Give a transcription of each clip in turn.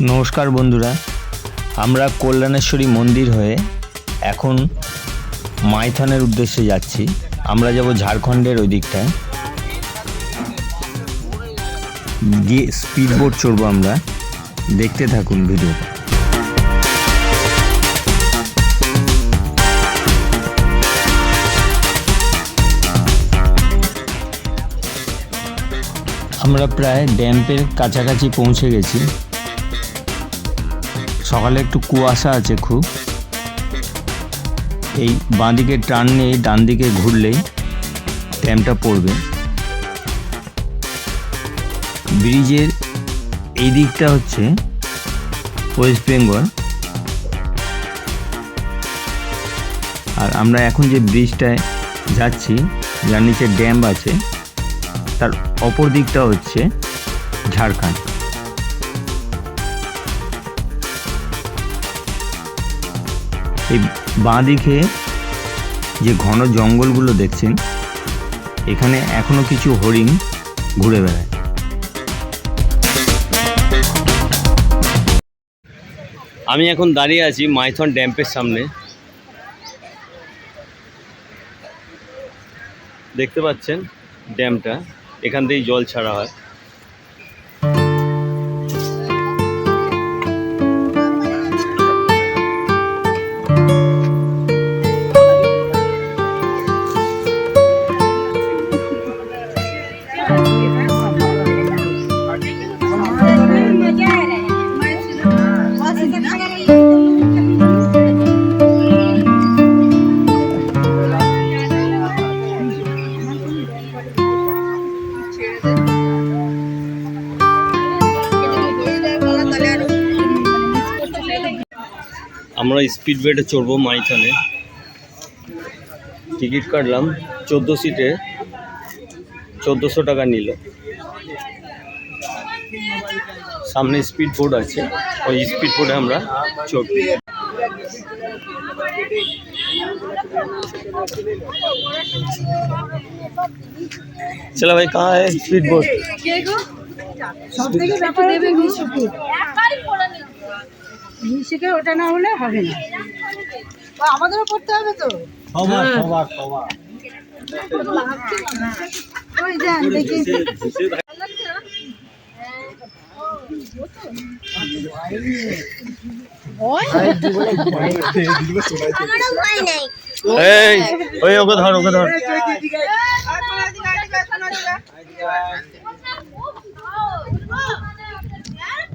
নমস্কার বন্ধুরা, আমরা কল্যাণেশ্বরী মন্দির হয়ে এখন মাইথনের উদ্দেশ্যে যাচ্ছি। আমরা যাব ঝাড়খণ্ডের ওই দিকটায় গিয়ে স্পিড বোট চড়বো আমরা। দেখতে থাকুন ভিডিওটা। আমরা প্রায় ড্যাম্পের কাছাকাছি পৌঁছে গেছি। সকালে একটু কুয়াশা আছে খুব। এই বাঁদিকে টার্ন নিয়ে ডান দিকে ঘুরলেই ড্যামটা পড়বে। ব্রিজের এই দিকটা হচ্ছে ওয়েস্ট বেঙ্গল। আর আমরা এখন যে ব্রিজটায় যাচ্ছি, যার নিচে ড্যাম আছে, তার অপর দিকটা হচ্ছে ঝাড়খণ্ড। এই বাঁ দিকে যে ঘন জঙ্গলগুলো দেখছেন, এখানে এখনও কিছু হরিণ ঘুরে বেড়ায়। আমি এখন দাঁড়িয়ে আছি মাইথন ড্যাম্পের সামনে। দেখতে পাচ্ছেন ড্যামটা, এখান থেকেই জল ছাড়া হয়। আমরা স্পিড বোটে চড়বো মাইথনে। টিকিট কাটলাম, চোদ্দ সিটে চোদ্দোশো টাকা নিল। সামনে স্পিড বোট আছে, ওই স্পিড বোটে আমরা চড়ব। চলো ভাই কাহা স্পিড বোট মিশুকে ওটা না হলে হবে না। আমাদেরও করতে হবে তো? সবার ওই যান দেখি। এই ওই ওকে ধর ওকে ধর।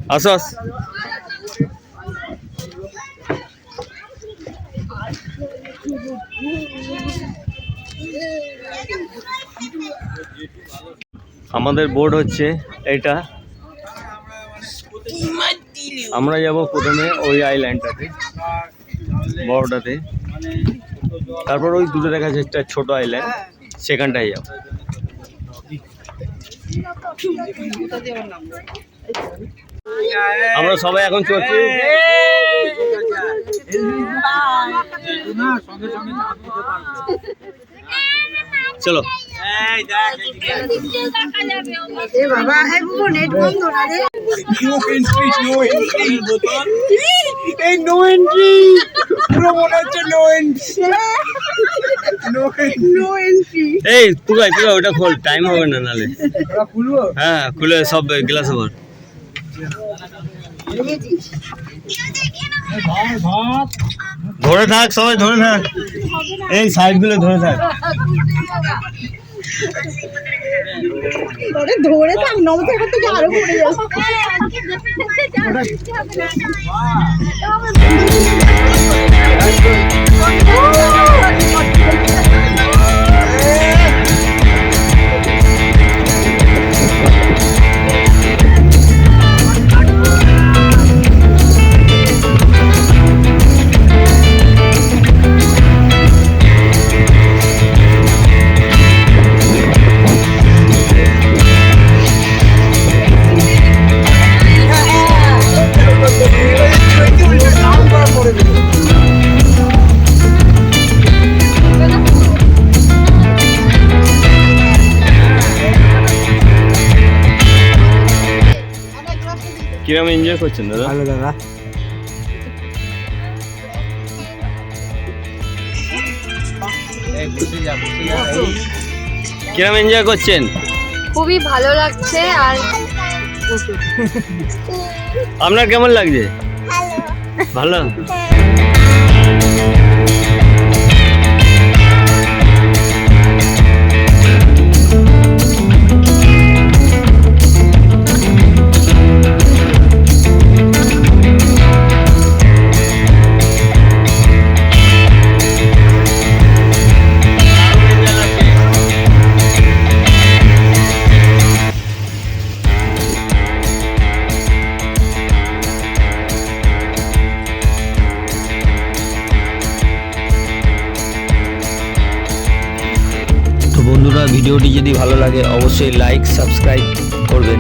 আসো আস। আমাদের বোর্ড হচ্ছে এটা। আমরা যাব প্রথমে ওই আইল্যান্ডটাতে বড়টাতে তারপর ওই দূরে দেখা যাচ্ছে একটা ছোট আইল্যান্ড সেখানটায় যাব। আমরা সবাই এখন চলছি। বাবা এই নেট বন্ধ না রে। এই নো এন্ট্রি পুরো মনে হচ্ছে no entry no no entry এই তুই তুই ওটা খোল টাইম হবে না নালে। খুলবো? হ্যাঁ খুলে সব গ্লাস ভাত ধরে থাক সবাই ধরে থাক। এই সাইডগুলো ধরে থাক। ওরে ধরে থাক করতে গিয়ে আরও পড়ে কিরম এনজয় করছেন দাদা? ভালো দাদা। কিরম এনজয় করছেন? খুবই ভালো লাগছে আর আপনার কেমন লাগছে? ভালো। ভিডিওটি যদি ভালো লাগে অবশ্যই লাইক সাবস্ক্রাইব করবেন।